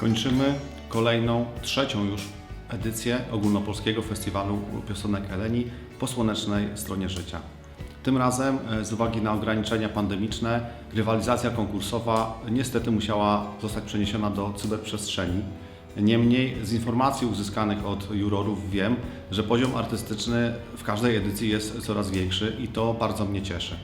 Kończymy kolejną, trzecią już edycję ogólnopolskiego festiwalu piosenek Eleni po słonecznej stronie życia. Tym razem e, z uwagi na ograniczenia pandemiczne rywalizacja konkursowa niestety musiała zostać przeniesiona do cyberprzestrzeni. Niemniej z informacji uzyskanych od jurorów wiem, że poziom artystyczny w każdej edycji jest coraz większy i to bardzo mnie cieszy.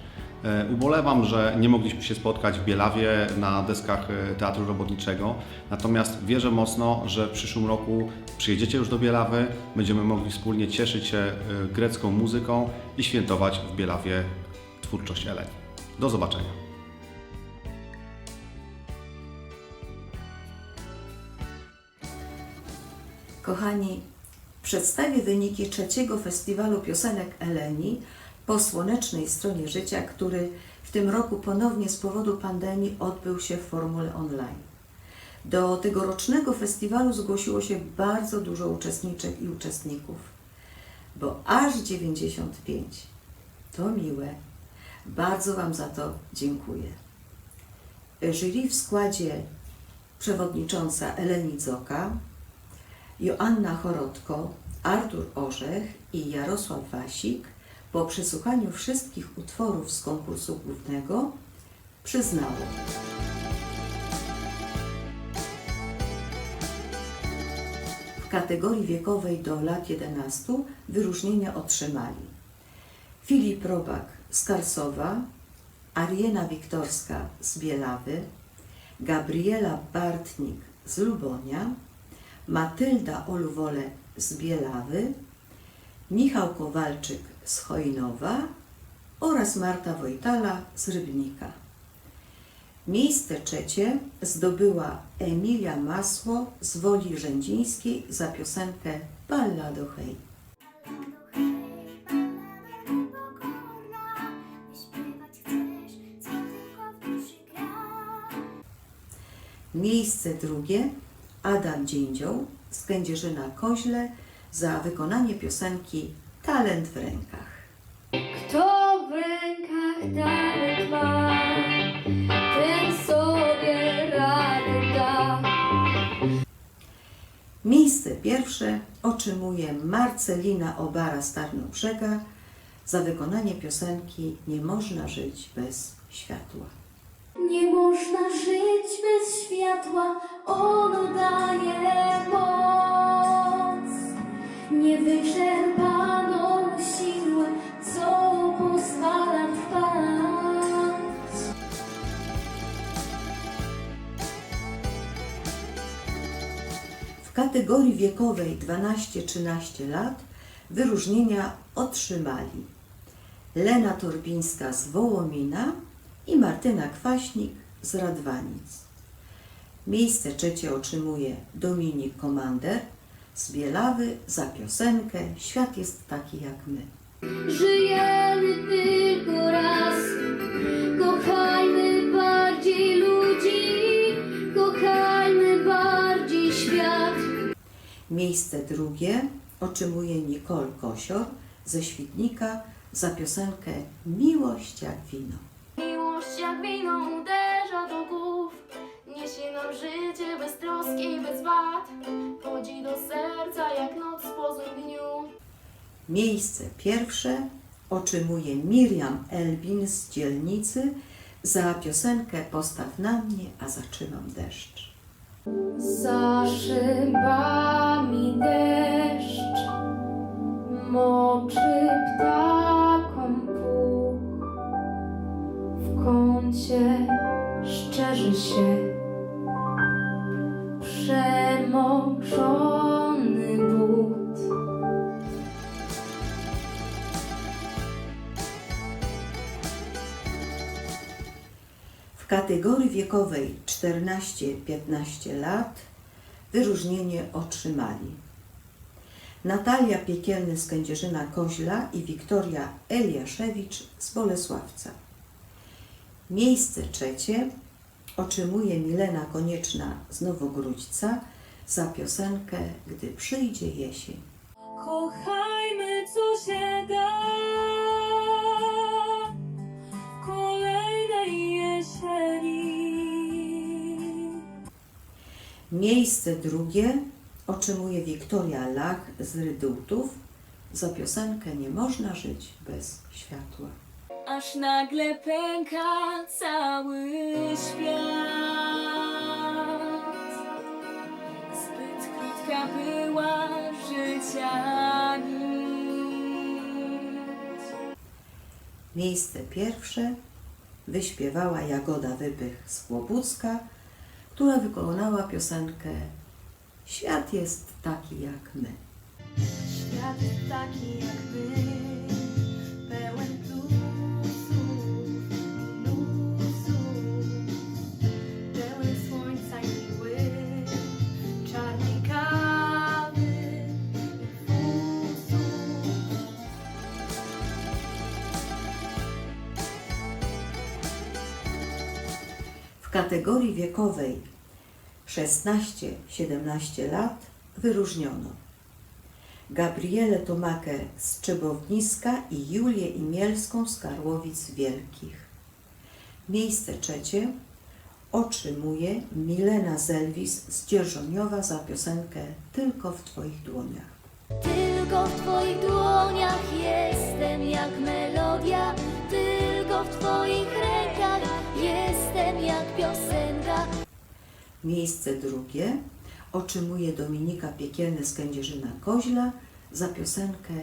E, Ubolewam, że nie mogliśmy się spotkać w Bielawie na deskach e, Teatru Robotniczego, natomiast wierzę mocno, że w przyszłym roku przyjedziecie już do Bielawy, będziemy mogli wspólnie cieszyć się e, grecką muzyką i świętować w Bielawie twórczość Eleni. Do zobaczenia. Kochani, przedstawię wyniki trzeciego festiwalu piosenek Eleni po słonecznej stronie życia, który w tym roku ponownie z powodu pandemii odbył się w formule online. Do tegorocznego festiwalu zgłosiło się bardzo dużo uczestniczek i uczestników, bo aż 95. To miłe. Bardzo Wam za to dziękuję. Jury w składzie przewodnicząca Eleni Zoka, Joanna Chorodko, Artur Orzech i Jarosław Wasik po przesłuchaniu wszystkich utworów z konkursu głównego przyznało. W kategorii wiekowej do lat 11 wyróżnienia otrzymali Filip Robak z Karsowa, Ariena Wiktorska z Bielawy, Gabriela Bartnik z Lubonia, Matylda Oluwole z Bielawy, Michał Kowalczyk z Chojnowa oraz Marta Wojtala z Rybnika. Miejsce trzecie zdobyła Emilia Masło z Woli Rzędzińskiej za piosenkę Ballado Hej. Miejsce drugie Adam Dziędzioł z Kędzierzyna Koźle za wykonanie piosenki Talent w rękach. Kto w rękach talent ma, ten sobie radę da. Miejsce pierwsze otrzymuje Marcelina Obara z Tarnobrzega za wykonanie piosenki Nie można żyć bez światła. Nie można żyć bez światła, ono daje moc. Co pozwala. W kategorii wiekowej 12-13 lat wyróżnienia otrzymali Lena Torbińska z Wołomina i Martyna Kwaśnik z Radwanic. Miejsce trzecie otrzymuje Dominik Komander z Bielawy za piosenkę Świat jest taki jak my. Żyjemy tylko raz, kochajmy bardziej ludzi, kochajmy bardziej świat. Miejsce drugie otrzymuje Nicole Kosior ze Świdnika za piosenkę Miłość jak wino. Miłość jak wino uderza do głów, niesie nam życie bez troski i bez wad. Chodzi do serca jak noc po złym dniu. Miejsce pierwsze otrzymuje Miriam Elbin z dzielnicy za piosenkę Postaw na mnie, a zaczynam deszcz. Za szybami deszcz moczy ptakom puch. W kącie szczerzy się kategorii wiekowej 14-15 lat wyróżnienie otrzymali Natalia Piekielny z Kędzierzyna Koźla i Wiktoria Eliaszewicz z Bolesławca. Miejsce trzecie otrzymuje Milena Konieczna z Nowogródźca za piosenkę Gdy przyjdzie jesień. Kochajmy, co się da. Miejsce drugie otrzymuje Wiktoria Lach z Rydultów za piosenkę Nie można żyć bez światła. Aż nagle pęka cały świat. Zbyt krótka była życia nić. Miejsce pierwsze wyśpiewała Jagoda Wypych z Kłobucka, która wykonała piosenkę Świat jest taki jak my. Świat taki jak my, kategorii wiekowej 16-17 lat wyróżniono Gabrielę Tomakę z Czybowniska i Julię Imielską z Karłowic Wielkich. Miejsce trzecie otrzymuje Milena Zelwis z Dzierżoniowa za piosenkę Tylko w Twoich dłoniach. Tylko w Twoich dłoniach jestem jak melodia, tylko w Twoich rękach jestem jak piosenka. Miejsce drugie otrzymuje Dominika Piekielny z Kędzierzyna Koźla za piosenkę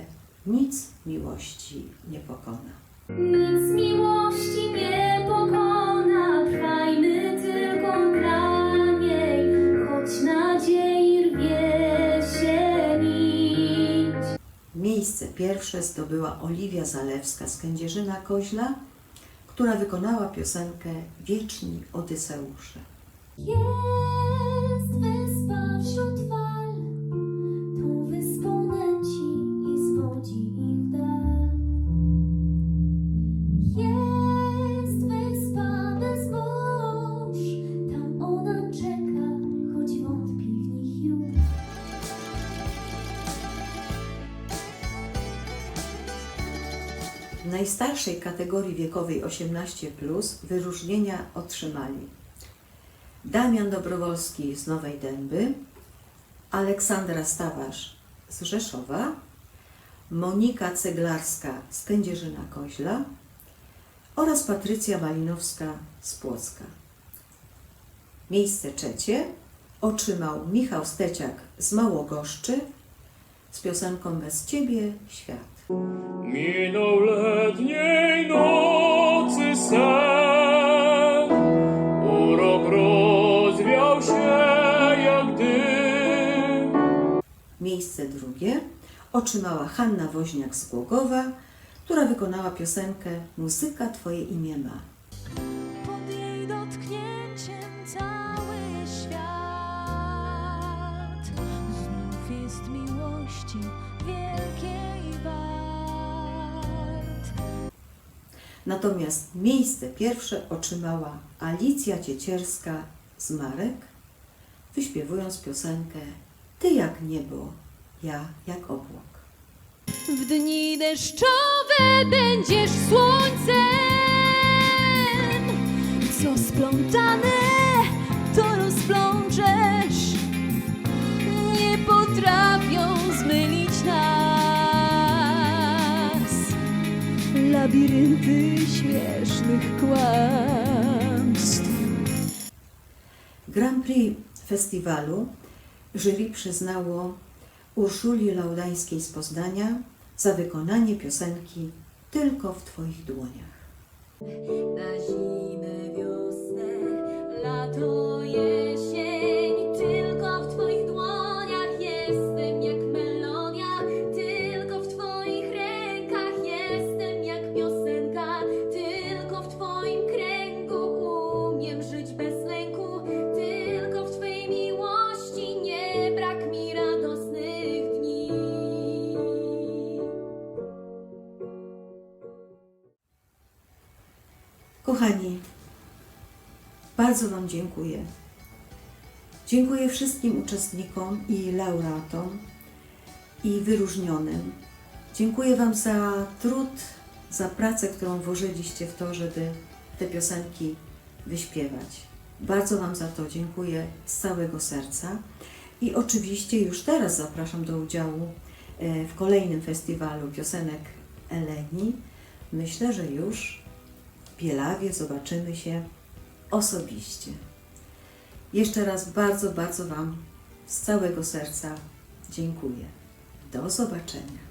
Nic miłości nie pokona. Nic miłości nie pokona, trwajmy tylko dla niej, choć nadziei rwie się nić. Miejsce pierwsze zdobyła Oliwia Zalewska z Kędzierzyna Koźla, która wykonała piosenkę Wieczni Odyseusze. Jest wyspa wśród najstarszej kategorii wiekowej 18 wyróżnienia otrzymali Damian Dobrowolski z Nowej Dęby, Aleksandra Stawarz z Rzeszowa, Monika Ceglarska z Kędzierzyna Koźla oraz Patrycja Malinowska z Płocka. Miejsce trzecie otrzymał Michał Steciak z Małogoszczy z piosenką Bez Ciebie świat. Minął letniej nocy sen, urok rozwiał się jak dym. Miejsce drugie otrzymała Hanna Woźniak z Głogowa, która wykonała piosenkę Muzyka Twoje imię ma. Pod jej dotknięciem cały świat znów jest miłości Natomiast miejsce pierwsze otrzymała Alicja Ciecierska z Marek, wyśpiewując piosenkę Ty jak niebo, ja jak obłok. W dni deszczowe będziesz słońcem, labirynty śmiesznych kłamstw. Grand Prix festiwalu jury przyznało Urszuli Laudańskiej z Poznania za wykonanie piosenki Tylko w Twoich dłoniach. Na zimę, wiosnę, lato, jesień Bardzo Wam dziękuję. Dziękuję wszystkim uczestnikom i laureatom i wyróżnionym. Dziękuję Wam za trud, za pracę, którą włożyliście w to, żeby te piosenki wyśpiewać. Bardzo Wam za to dziękuję z całego serca i oczywiście już teraz zapraszam do udziału e, w kolejnym festiwalu piosenek Eleni. Myślę, że już w Bielawie zobaczymy się osobiście. Jeszcze raz bardzo, bardzo Wam z całego serca dziękuję. Do zobaczenia.